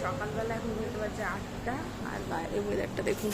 সকালবেলা এখন ঘুরতে পারছে আটটা আর বাইরে ওয়েদারটা দেখুন।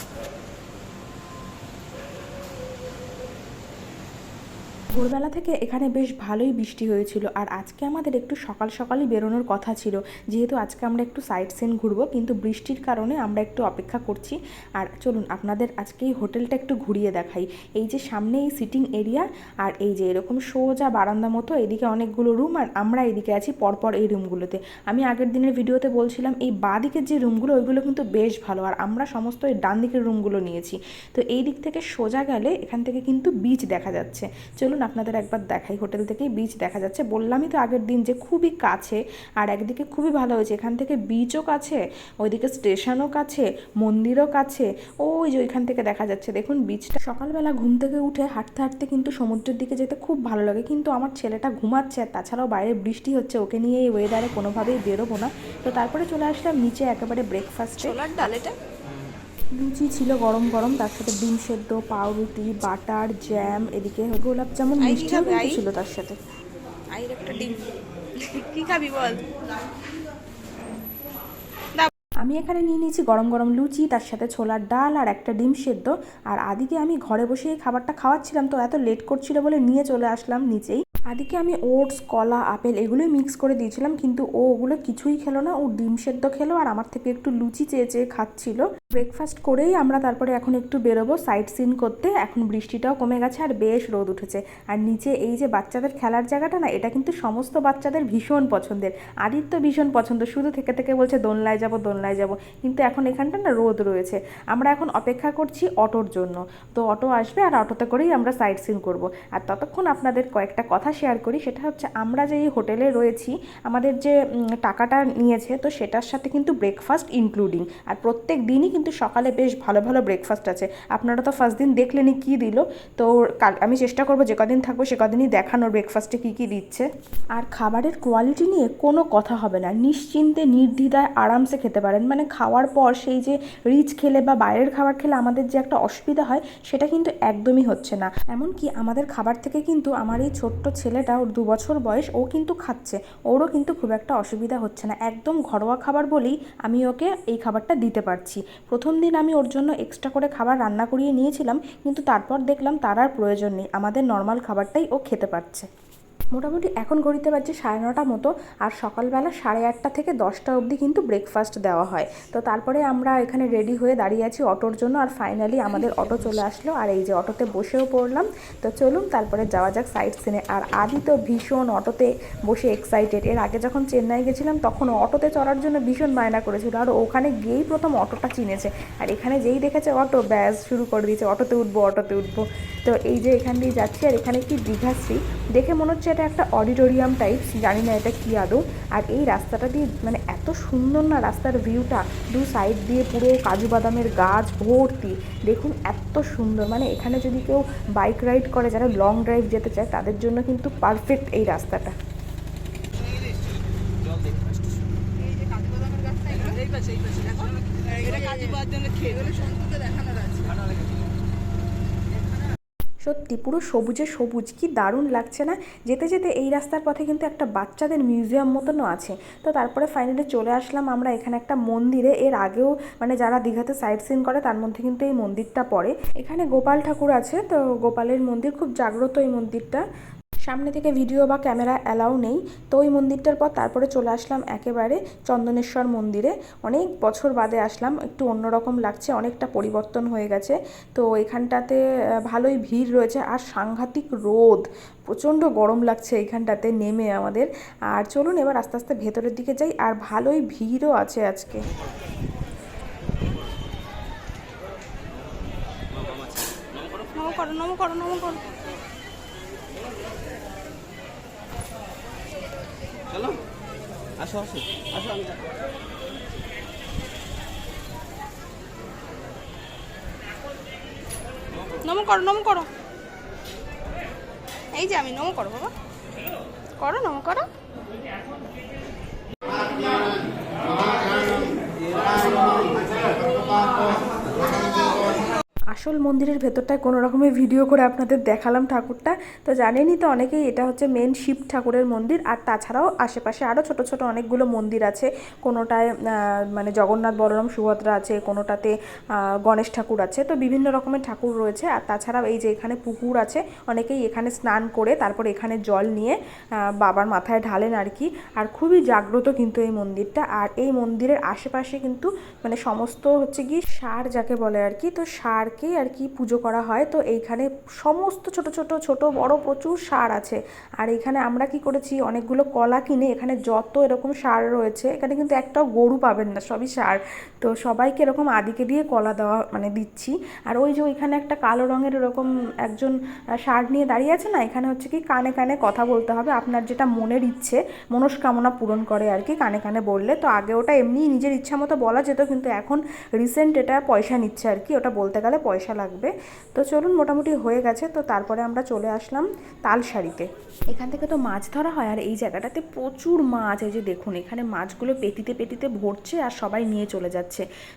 ভোরবেলা থেকে এখানে বেশ ভালোই বৃষ্টি হয়েছিল আর আজকে আমাদের একটু সকাল সকালই বেরোনোর কথা ছিল। যেহেতু আজকে আমরা একটু সাইড সিন ঘুরবো, কিন্তু বৃষ্টির কারণে আমরা একটু অপেক্ষা করছি। আর চলুন, আপনাদের আজকে এই হোটেলটা একটু ঘুরিয়ে দেখাই। এই যে সামনে এই সিটিং এরিয়া আর এই যে এরকম সোজা বারান্দা মতো, এদিকে অনেকগুলো রুম আর আমরা এদিকে আছি পরপর এই রুমগুলোতে আমি আগের দিনের ভিডিওতে বলছিলাম, এই বাঁ দিকের যে রুমগুলো ওইগুলো কিন্তু বেশ ভালো আর আমরা সমস্ত এই ডান দিকের রুমগুলো নিয়েছি। তো এই দিক থেকে সোজা গেলে এখান থেকে কিন্তু বিচ দেখা যাচ্ছে। চলুন আপনাদের একবার দেখাই। হোটেল থেকেই বিচ দেখা যাচ্ছে। বললামই তো আগের দিন যে খুবই কাছে, আর একদিকে খুবই ভালো হয়েছে। এখান থেকে বিচও কাছে, ওইদিকে স্টেশনও কাছে, মন্দিরও কাছে, ওই যে ওইখান থেকে দেখা যাচ্ছে। দেখুন বিচটা সকালবেলা ঘুম থেকে উঠে হাঁটতে হাঁটতে কিন্তু সমুদ্রের দিকে যেতে খুব ভালো লাগে। কিন্তু আমার ছেলেটা ঘুমাচ্ছে, আর তাছাড়াও বাইরে বৃষ্টি হচ্ছে, ওকে নিয়ে এই ওয়েদারে কোনোভাবেই বেরোবো না। তো তারপরে চলে আসলাম নিচে একেবারে ব্রেকফাস্টে ছোলার ডাল এটা? লুচি ছিল গরম গরম তার সাথে ডিম সেদ্ধ পাউরুটি বাটার জ্যাম এদিকে গোলাপ জামুন মিষ্টিও আই? ছিল তার সাথে। আইর একটা ডিম। কি খাবি বল? আমি এখানে নিয়ে নিয়েছি গরম গরম লুচি তার সাথে ছোলার ডাল আর একটা ডিম সেদ্ধ। আর আদিকে আমি ঘরে বসে খাবারটা খাওয়াচ্ছিলাম তো এত লেট করছিল বলে নিয়ে চলে আসলাম নিচেই। আদিকে আমি ওটস, কলা, আপেল এগুলোই মিক্স করে দিয়েছিলাম, কিন্তু ও ওগুলো কিছুই খেলো না। ও ডিম সেদ্ধ খেলো আর আমার থেকে একটু লুচি চেয়ে চেয়ে খাচ্ছিল। ব্রেকফাস্ট করেই আমরা তারপরে এখন একটু বেরোবো সাইট সিন করতে। এখন বৃষ্টিটাও কমে গেছে আর বেশ রোদ উঠেছে। আর নিচে এই যে বাচ্চাদের খেলার জায়গাটা না, এটা কিন্তু সমস্ত বাচ্চাদের ভীষণ পছন্দের। আদির তো ভীষণ পছন্দ, শুধু থেকে থেকে বলছে, দোলনায় যাব দোলনায় যাব। কিন্তু এখন এখানটা না রোদ রয়েছে। আমরা এখন অপেক্ষা করছি অটোর জন্য। তো অটো আসবে আর অটোতে করেই আমরা সাইট সিন করব। আর ততক্ষণ আপনাদের কয়েকটা কথা শেয়ার করি, সেটা হচ্ছে আমরা যে এই হোটেলে রয়েছি, আমাদের যে টাকাটা নিয়েছে, তো সেটার সাথে কিন্তু ব্রেকফাস্ট ইনক্লুডিং আর প্রত্যেক দিনই কিন্তু সকালে বেশ ভালো ভালো ব্রেকফাস্ট আছে। আপনারা তো ফার্স্ট দিন দেখলেনই কী দিল। তো কাল, আমি চেষ্টা করব যে কদিন থাকব, সে কদিনই দেখানোর ব্রেকফাস্টে কী কী দিচ্ছে। আর খাবারের কোয়ালিটি নিয়ে কোনো কথা হবে না। নিশ্চিন্তে, নির্দ্বিধায় আরামসে খেতে পারেন। মানে খাওয়ার পর সেই যে রিচ খেলে বা বাইরের খাবার খেলে আমাদের যে একটা অসুবিধা হয়, সেটা কিন্তু একদমই হচ্ছে না। এমনকি আমাদের খাবার থেকে কিন্তু আমার এই ছোট্ট ছেলেটা ওর দু বছর বয়স, ও কিন্তু খাচ্ছে। ওরও কিন্তু খুব একটা অসুবিধা হচ্ছে না। একদম ঘরোয়া খাবার বলেই আমি ওকে এই খাবারটা দিতে পারছি। প্রথম দিন আমি ওর জন্য এক্সট্রা করে খাবার রান্না করিয়ে নিয়েছিলাম, কিন্তু তারপর দেখলাম তার আর প্রয়োজন নেই। আমাদের নর্মাল খাবারটাই ও খেতে পারছে। মোটামুটি এখন ঘড়িতে বাজছে সাড়ে নটা মতো আর সকালবেলা সাড়ে আটটা থেকে দশটা অবধি কিন্তু ব্রেকফাস্ট দেওয়া হয়। তো তারপরে আমরা এখানে রেডি হয়ে দাঁড়িয়ে আছি অটোর জন্য আর ফাইনালি আমাদের অটো চলে আসলো আর এই যে অটোতে বসেও পড়লাম। তো চলুন তারপরে যাওয়া যাক সাইড সিনে আর আদি তো ভীষণ অটোতে বসে এক্সাইটেড এর আগে যখন চেন্নাই গেছিলাম তখন অটোতে চড়ার জন্য ভীষণ বায়না করেছিল আর ওখানে গিয়েই প্রথম অটোটা চিনেছে। আর এখানে যেই দেখেছে অটো, ব্যাস শুরু করে দিয়েছে, অটোতে উঠবো অটোতে উঠবো। তো এই যে এখান দিয়ে যাচ্ছি আর এখানে কি দীঘাশ্রী দেখে মনে হচ্ছে এটা একটা অডিটোরিয়াম টাইপ জানি না এটা কী আদৌ। আর এই রাস্তাটা দিয়ে মানে এত সুন্দর না রাস্তার ভিউটা দু সাইড দিয়ে পুরো কাজু বাদামের গাছ ভর্তি। দেখুন এত সুন্দর। মানে এখানে যদি কেউ বাইক রাইড করে, যারা লং ড্রাইভ যেতে চায়, তাদের জন্য কিন্তু পারফেক্ট এই রাস্তাটা এই পাশে এই পাশে দেখো এটা কাজু পাওয়ার জন্য খেয়ে সন্তুকে দেখানোর আছে সত্যি, পুরো সবুজে সবুজ। কি দারুণ লাগছে না? যেতে যেতে এই রাস্তার পথে কিন্তু একটা বাচ্চাদের মিউজিয়াম মতনও আছে। তো তারপরে ফাইনালি চলে আসলাম আমরা এখানে একটা মন্দিরে। এর আগেও মানে যারা দীঘাতে সাইট সিন করে, তার মধ্যে কিন্তু এই মন্দিরটা পড়ে। এখানে গোপাল ঠাকুর আছে। তো গোপালের মন্দির, খুব জাগ্রত এই মন্দিরটা। সামনে থেকে ভিডিও বা ক্যামেরা অ্যালাউ নেই। তো ওই মন্দিরটার পর তারপরে চলে আসলাম একেবারে চন্দনেশ্বর মন্দিরে। অনেক বছর বাদে আসলাম, একটু অন্যরকম লাগছে, অনেকটা পরিবর্তন হয়ে গেছে। তো এখানটাতে ভালোই ভিড় রয়েছে আর সাংঘাতিক রোদ। প্রচণ্ড গরম লাগছে এইখানটাতে নেমে আমাদের। আর চলুন এবার আস্তে আস্তে ভেতরের দিকে যাই, আর ভালোই ভিড়ও আছে আজকে। নমো করো নমো করো নমো করো। আসো আসো আসো, আমি নমো করো, নম করো। এই যে আমি নমো করো, বাবা। করো, নমো করো। আসল মন্দিরের ভেতরটায় কোনো রকমের ভিডিও করে আপনাদের দেখালাম ঠাকুরটা। তো জানেনই তো অনেকেই এটা হচ্ছে মেন শিব ঠাকুরের মন্দির। আর তাছাড়াও আশেপাশে আরও ছোট ছোট অনেকগুলো মন্দির আছে। কোনোটায় মানে জগন্নাথ, বলরাম, সুভদ্রা আছে, কোনোটাতে গণেশ ঠাকুর আছে। তো বিভিন্ন রকমের ঠাকুর রয়েছে। আর তাছাড়াও এই যে এখানে পুকুর আছে, অনেকেই এখানে স্নান করে তারপর এখানে জল নিয়ে বাবার মাথায় ঢালেন আর কি। আর খুবই জাগ্রত কিন্তু এই মন্দিরটা। আর এই মন্দিরের আশেপাশে কিন্তু মানে সমস্ত হচ্ছে কি সার যাকে বলে আর কি, তো সারকেই আর কি পুজো করা হয়। তো এইখানে সমস্ত ছোট ছোট ছোট, বড় প্রচুর সার আছে। আর এখানে আমরা কি করেছি, অনেকগুলো কলা কিনে এখানে যত এরকম সার রয়েছে, এখানে কিন্তু একটাও গরু পাবেন না, সবই সার। তো সবাইকে এরকম আদিকে দিয়ে কলা দেওয়া মানে দিচ্ছি। আর ওই যে ওইখানে একটা কালো রঙের এরকম একজন শার্ট নিয়ে দাঁড়িয়ে আছে না, এখানে হচ্ছে কি কানে কানে কথা বলতে হবে, আপনার যেটা মনের ইচ্ছে, মনস্কামনা পূরণ করে আর কি কানে কানে বললে। তো আগে ওটা এমনি নিজের ইচ্ছা মতো বলা যেত, কিন্তু এখন রিসেন্ট এটা পয়সা নিচ্ছে আর কি, ওটা বলতে গেলে পয়সা লাগবে। তো চলুন, মোটামুটি হয়ে গেছে। তো তারপরে আমরা চলে আসলাম তালসারিতে এখান থেকে তো মাছ ধরা হয়, আর এই জায়গাটাতে প্রচুর মাছ, এই যে দেখুন, এখানে মাছগুলো পেটিতে পেটিতে ভরছে আর সবাই নিয়ে চলে যাচ্ছে।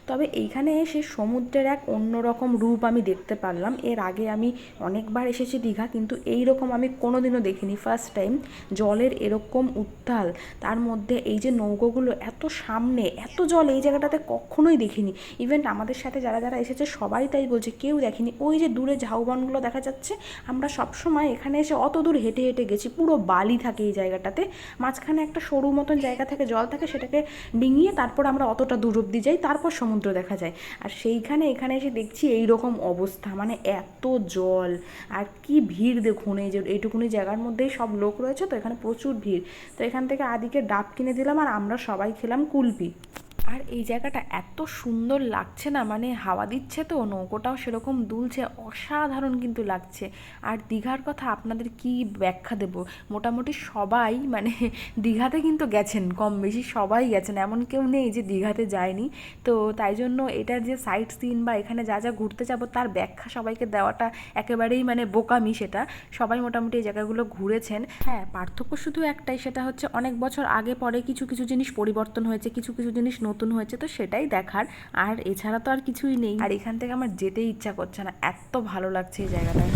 তবে এইখানে এসে সমুদ্রের এক অন্যরকম রূপ আমি দেখতে পারলাম। এর আগে আমি অনেকবার এসেছি দীঘা, কিন্তু এই রকম আমি কোনোদিনও দেখিনি। ফার্স্ট টাইম জলের এরকম উত্তাল। তার মধ্যে এই যে নৌকোগুলো, এত সামনে, এত জল, এই জায়গাটাতে কখনোই দেখিনি। ইভেন আমাদের সাথে যারা যারা এসেছে, সবাই তাই বলছে, কেউ দেখেনি। ওই যে দূরে ঝাউবনগুলো দেখা যাচ্ছে, আমরা সবসময় এখানে এসে অত দূর হেঁটে হেঁটে গেছি। পুরো বালি থাকে এই জায়গাটাতে। মাঝখানে একটা সরু মতন জায়গা থাকে, জল থাকে, সেটাকে ডিঙিয়ে তারপর আমরা অতটা দূর অব্দি যাই। তারপর সমুদ্র দেখা যায়। আর সেইখানে, এখানে এসে দেখছি এই রকম অবস্থা। মানে এত জল, আর কি ভিড় দেখুন, এই যে এইটুকুনি জায়গার মধ্যেই সব লোক রয়েছে, তো এখানে প্রচুর ভিড়। তো এখান থেকে আদিকে ডাব কিনে দিলাম, আর আমরা সবাই খেলাম কুলপি। আর এই জায়গাটা এত সুন্দর লাগছে না? মানে হাওয়া দিচ্ছে তো, নৌকোটাও সেরকম দুলছে, অসাধারণ কিন্তু লাগছে। আর দীঘার কথা আপনাদের কি ব্যাখ্যা দেব? মোটামুটি সবাই মানে দীঘাতে কিন্তু গেছেন কম বেশি সবাই গেছেন। এমন কেউ নেই যে দীঘাতে যায়নি। তো তাই জন্য এটার যে সাইট সিন বা এখানে যা যা ঘুরতে যাব, তার ব্যাখ্যা সবাইকে দেওয়াটা একেবারেই মানে বোকামি সেটা। সবাই মোটামুটি এই জায়গাগুলো ঘুরেছেন। হ্যাঁ পার্থক্য শুধু একটাই, সেটা হচ্ছে অনেক বছর আগে পরে কিছু কিছু জিনিস পরিবর্তন হয়েছে, কিছু কিছু জিনিস নতুন হয়েছে, তো সেটাই দেখার। আর এছাড়া তো আর কিছুই নেই। আর এখান থেকে আমার যেতেই ইচ্ছা করছে না। এত ভালো লাগছে এই জায়গাটায়।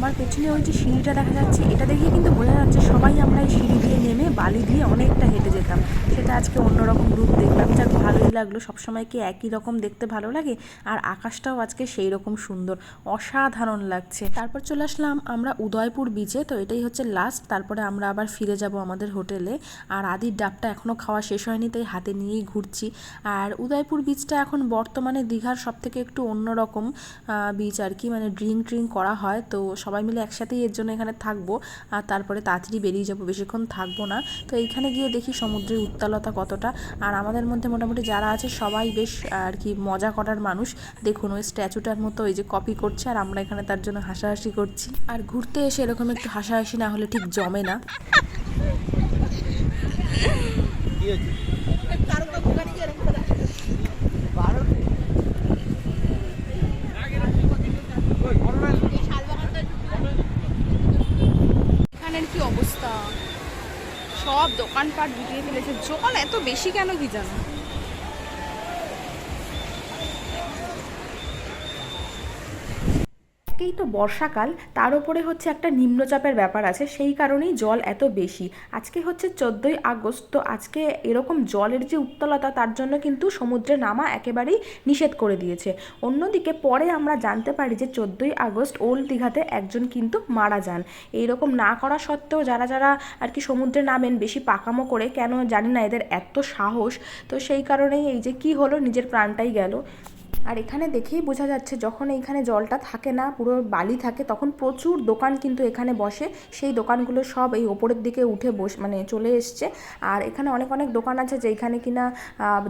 আমার পেছনে ওই যে সিঁড়িটা দেখা যাচ্ছে, এটা দেখে কিন্তু বোঝা যাচ্ছে সবাই আমরা এই সিঁড়ি দিয়ে নেমে বালি দিয়ে অনেকটা হেঁটে যেতাম। সেটা আজকে অন্যরকম রূপ দেখলাম। যাক, ভালোই লাগল। সবসময় কি একই রকম দেখতে ভালো লাগে? আর আকাশটাও আজকে সেই রকম সুন্দর, অসাধারণ লাগছে। তারপর চলে আসলাম আমরা উদয়পুর বিচে তো এটাই হচ্ছে লাস্ট তারপরে আমরা আবার ফিরে যাব আমাদের হোটেলে আর আদির ডাবটা এখনও খাওয়া শেষ হয়নি, তাই হাতে নিয়েই ঘুরছি। আর উদয়পুর বিচটা এখন বর্তমানে দীঘার সব থেকে একটু অন্যরকম বিচ আর কি। মানে ড্রিঙ্ক ট্রিঙ্ক করা হয়, তো সবাই মিলে একসাথেই এর জন্য এখানে থাকব। আর তারপরে তাড়াতাড়ি বেরিয়ে যাব বেশিক্ষণ থাকব না। তো এইখানে গিয়ে দেখি সমুদ্রের উত্তালতা কতটা। আর আমাদের মধ্যে মোটামুটি যারা আছে সবাই বেশ আর কি মজা করার মানুষ। দেখুন ওই স্ট্যাচুটার মতো ওই যে কপি করছে আর আমরা এখানে তার জন্য হাসাহাসি করছি। আর ঘুরতে এসে এরকম একটু হাসাহাসি না হলে ঠিক জমে না। কি হয়েছে কারও কারও দোকানে গিয়ে এরকম করে এই শালবাগানটা এখানের কি অবস্থা। সব দোকানপাট ঢুকিয়ে ফেলেছে। জল এত বেশি কেন কি জানো? একেই তো বর্ষাকাল, তার উপরে হচ্ছে একটা নিম্নচাপের ব্যাপার আছে, সেই কারণেই জল এত বেশি। আজকে হচ্ছে চোদ্দোই আগস্ট, তো আজকে এরকম জলের যে উত্তলতা, তার জন্য কিন্তু সমুদ্রে নামা একেবারেই নিষেধ করে দিয়েছে। অন্যদিকে পরে আমরা জানতে পারি যে চোদ্দোই আগস্ট ওল্ড দীঘাতে একজন কিন্তু মারা যান। এইরকম না করা সত্ত্বেও যারা যারা আর কি সমুদ্রে নামেন, বেশি পাকামো করে, কেন জানি না, এদের এত সাহস। তো সেই কারণেই এই যে কি হলো, নিজের প্রাণটাই গেল। আর এখানে দেখেই বোঝা যাচ্ছে যখন এইখানে জলটা থাকে না, পুরো বালি থাকে, তখন প্রচুর দোকান কিন্তু এখানে বসে। সেই দোকানগুলো সব এই ওপরের দিকে উঠে বস মানে চলে এসছে। আর এখানে অনেক অনেক দোকান আছে যেখানে কিনা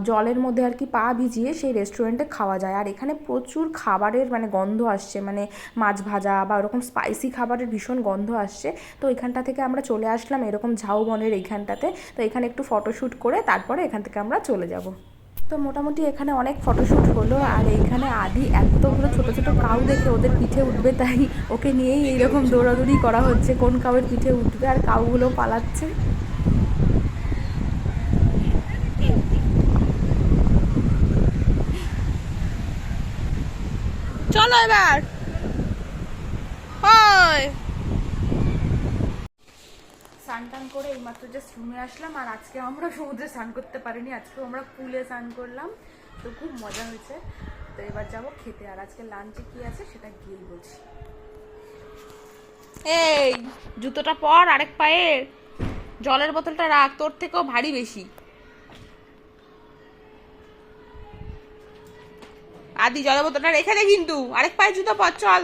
জলের মধ্যে আর কি পা ভিজিয়ে সেই রেস্টুরেন্টে খাওয়া যায়। আর এখানে প্রচুর খাবারের মানে গন্ধ আসছে মানে মাছ ভাজা বা ওরকম স্পাইসি খাবারের ভীষণ গন্ধ আসছে। তো এখানটা থেকে আমরা চলে আসলাম এরকম ঝাউবনের এইখানটাতে। তো এখানে একটু ফটোশ্যুট করে তারপরে এখান থেকে আমরা চলে যাব। তো মোটামুটি এখানে অনেক ফটোশ্যুট হলো আর এখানে আদি এতগুলো ছোট ছোট কাউ দেখে ওদের পিঠে উঠবে, তাই ওকে নিয়েই এইরকম দৌড়াদৌড়ি করা হচ্ছে, কোন কাউয়ের পিঠে উঠবে আর কাউগুলো পালাচ্ছে। চলো এবার। হয়। স্নান টান করে এইমাত্র জাস্ট রুমে আসলাম, আর আজকে আমরা সমুদ্রে স্নান করতে পারিনি, আজকে আমরা পুলে স্নান করলাম, তো খুব মজা হয়েছে। তো এবার যাব খেতে, আর আজকে লাঞ্চে কি আছে সেটা গিয়েই বলছি। এই, জুতোটা পর আরেক পায়ের, জলের বোতলটা রাখ, তোর থেকেও ভারী বেশি। আদি, জলের বোতলটা রেখে দে কিন্তু, আরেক পায়ে জুতো পর, চল।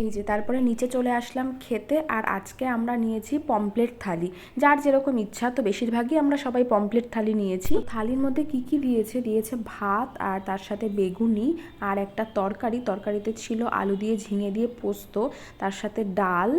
এই যে তারপরে নিচে চলে আসলাম খেতে আর আজকে আমরা নিয়েছি পমপ্লেট থালি। যার যেরকম ইচ্ছা, তো বেশিরভাগই আমরা সবাই পমপ্লেট থালি নিয়েছি। থালির মধ্যে কি কি দিয়েছে? দিয়েছে ভাত আর তার সাথে বেগুনি আর একটা তরকারি। তরকারিতে ছিল আলু দিয়ে ঝিঙে দিয়ে পোস্ত, তার সাথে ডাল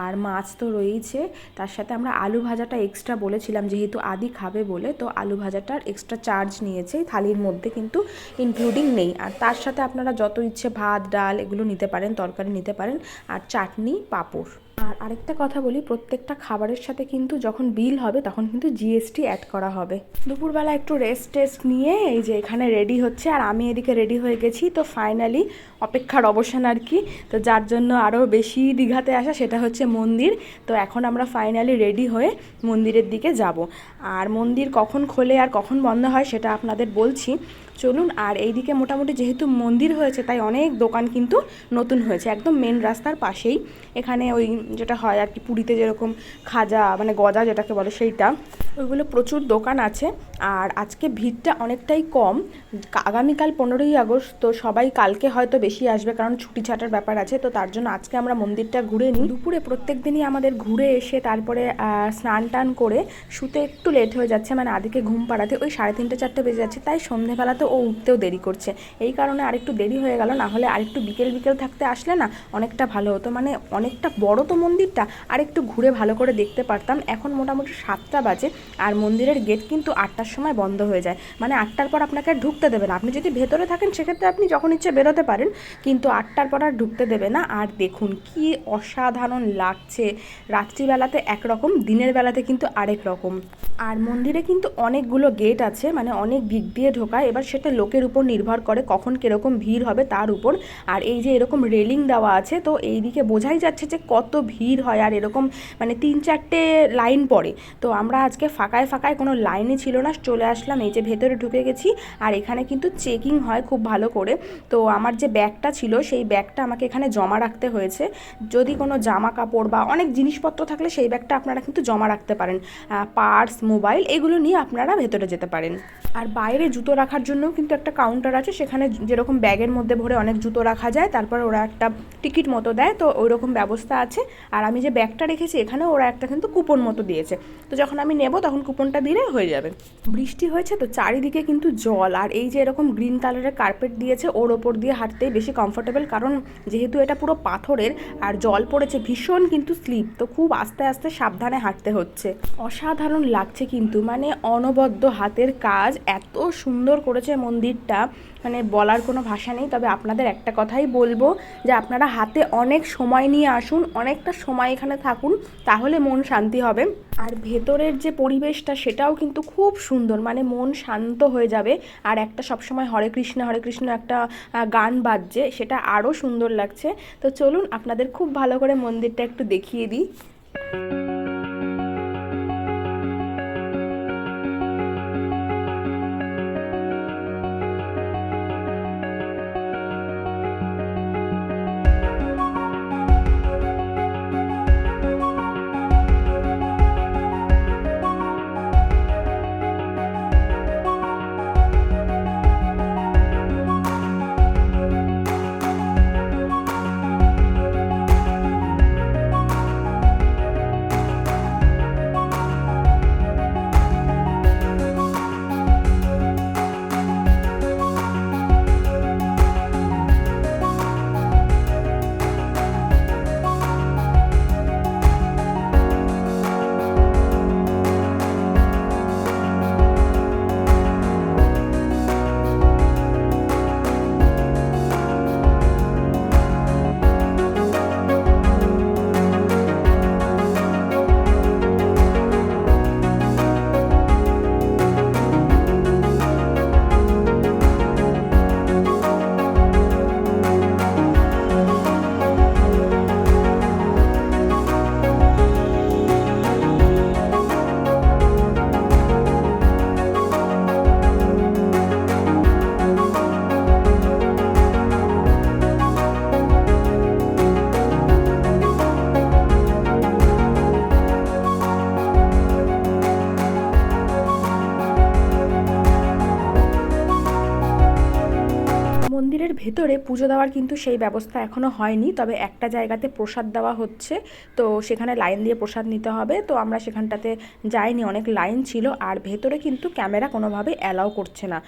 আর মাছ তো রয়েছে তার সাথে আমরা আলু ভাজাটা এক্সট্রা বলেছিলাম, যেহেতু আদি খাবে বলে, তো আলু ভাজাটার এক্সট্রা চার্জ নিয়েছে। থালির মধ্যে কিন্তু ইনক্লুডিং নেই। আর তার সাথে আপনারা যত ইচ্ছে ভাত, ডাল এগুলো নিতে পারেন, তরকারি নিতে পারেন। আর চাটনি পাঁপড়। আর আরেকটা কথা বলি, প্রত্যেকটা খাবারের সাথে কিন্তু যখন বিল হবে তখন কিন্তু জিএসটি অ্যাড করা হবে। দুপুরবেলা একটু রেস্ট টেস্ট নিয়ে এই যে এখানে রেডি হচ্ছে আর আমি এদিকে রেডি হয়ে গেছি, তো ফাইনালি অপেক্ষার অবসান আর কি। তো যার জন্য আরও বেশি দীঘাতে আসা সেটা হচ্ছে মন্দির। তো এখন আমরা ফাইনালি রেডি হয়ে মন্দিরের দিকে যাব। আর মন্দির কখন খোলে আর কখন বন্ধ হয় সেটা আপনাদের বলছি। চলুন, আর এইদিকে মোটামুটি যেহেতু মন্দির হয়েছে, তাই অনেক দোকান কিন্তু নতুন হয়েছে, একদম মেন রাস্তার পাশেই। এখানে ওই যেটা হয় আর কি পুরীতে যেরকম খাজা মানে গজা যেটাকে বলে সেইটা, ওইগুলো প্রচুর দোকান আছে। আর আজকে ভিড়টা অনেকটাই কম। আগামীকাল পনেরোই আগস্ট, তো সবাই কালকে হয়তো বেশি আসবে কারণ ছুটি ছাটার ব্যাপার আছে, তো তার জন্য আজকে আমরা মন্দিরটা ঘুরে নিই। দুপুরে প্রত্যেক দিনই আমাদের ঘুরে এসে তারপরে স্নান টান করে শুতে একটু লেট হয়ে যাচ্ছে মানে আদিকে ঘুম পাড়াতে ওই সাড়ে তিনটে, চারটে বেজে যাচ্ছে, তাই সন্ধেবেলাতে ও উঠতেও দেরি করছে। এই কারণে আরেকটু দেরি হয়ে গেল, না হলে আরেকটু বিকেল বিকেল থাকতে আসলে না অনেকটা ভালো হতো মানে অনেকটা বড় তো মন্দিরটা আর একটু ঘুরে ভালো করে দেখতে পারতাম। এখন মোটামুটি সাতটা বাজে আর মন্দিরের গেট কিন্তু আটটার সময় বন্ধ হয়ে যায়। মানে আটটার পর আপনাকে ঢুকতে দেবে না। আপনি যদি ভেতরে থাকেন সেক্ষেত্রে আপনি যখন ইচ্ছে বেরোতে পারেন, কিন্তু আটটার পর আর ঢুকতে দেবে না। আর দেখুন কি অসাধারণ লাগছে। রাত্রিবেলাতে একরকম, দিনের বেলাতে কিন্তু আরেক রকম। আর মন্দিরে কিন্তু অনেকগুলো গেট আছে মানে অনেক দিক দিয়ে ঢোকায়। এবার সেটা লোকের উপর নির্ভর করে কখন কীরকম ভিড় হবে তার উপর। আর এই যে এরকম রেলিং দেওয়া আছে, তো এই দিকে বোঝাই যাচ্ছে যে কত ভিড় হয় আর এরকম মানে তিন চারটে লাইন পড়ে। তো আমরা আজকে ফাঁকায় ফাঁকায় কোনো লাইনই ছিল না, চলে আসলাম, এই যে ভেতরে ঢুকে গেছি আর এখানে কিন্তু চেকিং হয় খুব ভালো করে। তো আমার যে ব্যাগটা ছিল সেই ব্যাগটা আমাকে এখানে জমা রাখতে হয়েছে। যদি কোনো জামা কাপড় বা অনেক জিনিসপত্র থাকলে সেই ব্যাগটা আপনারা কিন্তু জমা রাখতে পারেন। পার্স, মোবাইল এগুলো নিয়ে আপনারা ভেতরে যেতে পারেন। আর বাইরে জুতো রাখার জন্য কিন্তু একটা কাউন্টার আছে, সেখানে যেরকম ব্যাগের মধ্যে ভরে অনেক জুতো রাখা যায়, তারপর ওরা একটা টিকিট মতো দেয়, তো ওই রকম ব্যবস্থা আছে। আর আমি যে ব্যাগটা রেখেছি এখানে ওরা একটা কিন্তু কুপন মতো দিয়েছে। তো যখন আমি নেব তখন কুপনটা দিলে হয়ে যাবে। বৃষ্টি হয়েছে তো চারিদিকে কিন্তু জল আর এই যে এরকম গ্রিন কালারের কার্পেট দিয়েছে ওর ওপর দিয়ে হাঁটতেই বেশি কমফোর্টেবল কারণ যেহেতু এটা পুরো পাথরের আর জল পড়েছে ভীষণ কিন্তু স্লিপ তো খুব আস্তে আস্তে সাবধানে হাঁটতে হচ্ছে। অসাধারণ লাগছে কিন্তু মানে অনবদ্য হাতের কাজ, এত সুন্দর করেছে মন্দিরটা। মানে বলার কোনো ভাষা নেই, তবে আপনাদের একটা কথাই বলব যে আপনারা হাতে অনেক সময় নিয়ে আসুন, অনেকটা সময় এখানে থাকুন, তাহলে মন শান্তি হবে। আর ভেতরের যে পরিবেশটা সেটাও কিন্তু খুব সুন্দর মানে মন শান্ত হয়ে যাবে। আর একটা সবসময় হরে কৃষ্ণ হরে কৃষ্ণ একটা গান বাজছে, সেটা আরও সুন্দর লাগছে। তো চলুন আপনাদের খুব ভালো করে মন্দিরটা একটু দেখিয়ে দিই। ভেতরে পুজো দেওয়ার কিন্তু সেই ব্যবস্থা এখনও হয়নি, তবে একটা জায়গাতে প্রসাদ দেওয়া হচ্ছে। তো সেখানে লাইন দিয়ে প্রসাদ নিতে হবে। তো আমরা সেখানটাতে যাইনি, অনেক লাইন ছিল, আর ভেতরে কিন্তু ক্যামেরা কোনোভাবে অ্যালাউ করছে না।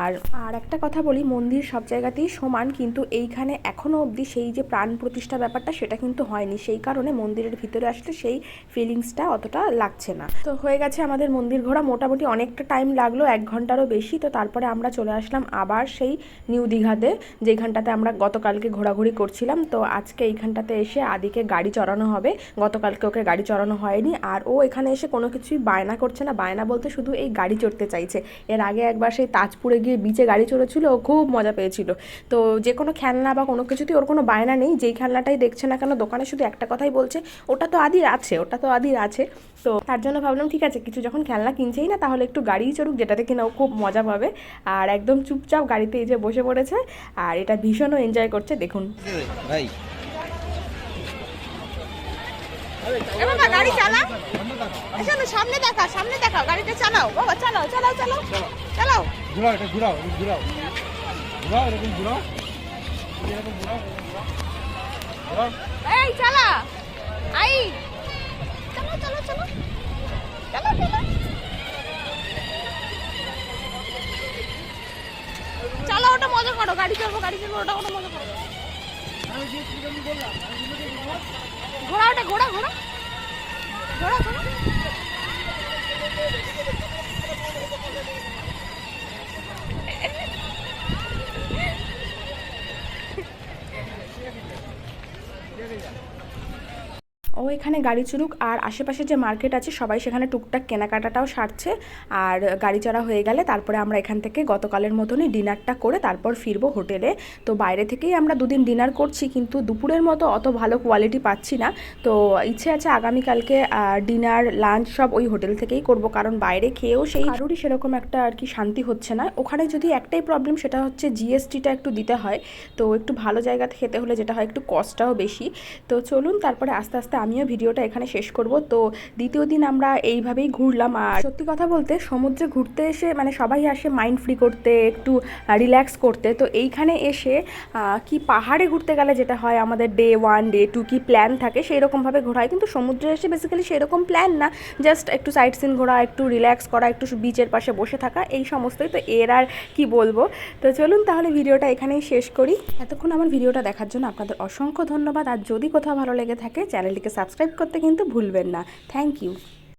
আর আর একটা কথা বলি, মন্দির সব জায়গাতেই সমান, কিন্তু এইখানে এখনও অবধি সেই যে প্রাণ প্রতিষ্ঠা ব্যাপারটা সেটা কিন্তু হয়নি। সেই কারণে মন্দিরের ভিতরে আসলে সেই ফিলিংসটা অতটা লাগছে না। তো হয়ে গেছে আমাদের মন্দির ঘোরা। মোটামুটি অনেকটা টাইম লাগল, এক ঘন্টারও বেশি। তো তারপরে আমরা চলে আসলাম আবার সেই নিউ দীঘাতে। যেখানটাতে আমরা গতকালকে ঘোরাঘুরি করছিলাম, তো আজকে এইখানটাতে এসে আদিকে গাড়ি চড়ানো হবে। গতকালকে ওকে গাড়ি চড়ানো হয়নি, আর ও এখানে এসে কোনো কিছুই বায়না করছে না। বায়না বলতে শুধু এই গাড়ি চড়তে চাইছে। এর আগে একবার সেই তাজপুরে গিয়ে বিচে গাড়ি চড়েছিল, ও খুব মজা পেয়েছিল। তো যে কোনো খেলনা বা কোনো কিছুতেই ওর কোনো বায়না নেই, যেই খেলনাটাই দেখছে না কেন, দোকানে শুধু একটা কথাই বলছে, ওটা তো আদির আছে, ওটা তো আদির আছে। তো তার জন্য ভাবলাম ঠিক আছে কিছু যখন খেলনা কিনছেই না তাহলে একটু গাড়িই চড়ুক যেটাতে কিনা ও খুব মজা পাবে। আর একদম চুপচাপ গাড়িতে এই যে বসে পড়েছে আর এটা ভীষণও এনজয় করছে দেখুন। ভাই। বাবা গাড়ি চালা চলো সামনে দেখা সামনে দেখা গাড়িটা চালাও। বাবা চালাও চালাও চালাও চালাও। ঘুরাও এটা ঘুরাও ঘুরাও। ঘুরাও। এরকম ঘুরাও এরকম ঘুরাও। ঘুরাও। এই চালা। আই। চলো চলো। চলো চলো। চলো, ওটা মজা করো, গাড়ি চলবো গাড়ি চলবো, ওটা ওটা মজা করো। ঘোড়া ওটা ঘোড়া ঘোড়া ঘোড়া ঘোড়া এখানে গাড়ি চুরুক আর আশেপাশে যে মার্কেট আছে, সবাই সেখানে টুকটাক কেনাকাটাটাও সারছে। আর গাড়ি চড়া হয়ে গেলে তারপরে আমরা এখান থেকে গতকালের মতনই ডিনারটা করে তারপর ফিরবো হোটেলে। তো বাইরে থেকেই আমরা দুদিন ডিনার করছি, কিন্তু দুপুরের মতো অত ভালো কোয়ালিটি পাচ্ছি না। তো ইচ্ছে আছে আগামীকালকে ডিনার লাঞ্চ সব ওই হোটেল থেকেই করব, কারণ বাইরে খেয়েও সেই কারোরই সেরকম একটা আর কি শান্তি হচ্ছে না। ওখানে যদি একটাই প্রবলেম সেটা হচ্ছে জিএসটিটা একটু দিতে হয়। তো একটু ভালো জায়গাতে খেতে হলে যেটা হয় একটু কস্টটাও বেশি। তো চলুন তারপরে আস্তে আস্তে আমিও ভিডিওটা এখানে শেষ করব। তো দ্বিতীয় দিন আমরা এইভাবেই ঘুরলাম। আর সত্যি কথা বলতে সমুদ্রে ঘুরতে এসে মানে সবাই আসে মাইন্ড ফ্রি করতে, একটু রিল্যাক্স করতে। তো এইখানে এসে কি পাহাড়ে ঘুরতে গেলে যেটা হয়, আমাদের ডে ওয়ান ডে টু কি প্ল্যান থাকে সেই রকমভাবে ঘোরা হয়। কিন্তু সমুদ্রে এসে বেসিক্যালি সেরকম প্ল্যান না। জাস্ট একটু সাইট সিন ঘোরা, একটু রিল্যাক্স করা, একটু বিচের পাশে বসে থাকা, এই সমস্তই। তো এর আর কি বলব? তো চলুন তাহলে ভিডিওটা এখানেই শেষ করি। এতক্ষণ আমার ভিডিওটা দেখার জন্য আপনাদের অসংখ্য ধন্যবাদ। আর যদি কোথাও ভালো লেগে থাকে, চ্যানেলটিকে সাবস্ক্রাইব করতে কিন্তু ভুলবেন না। Thank you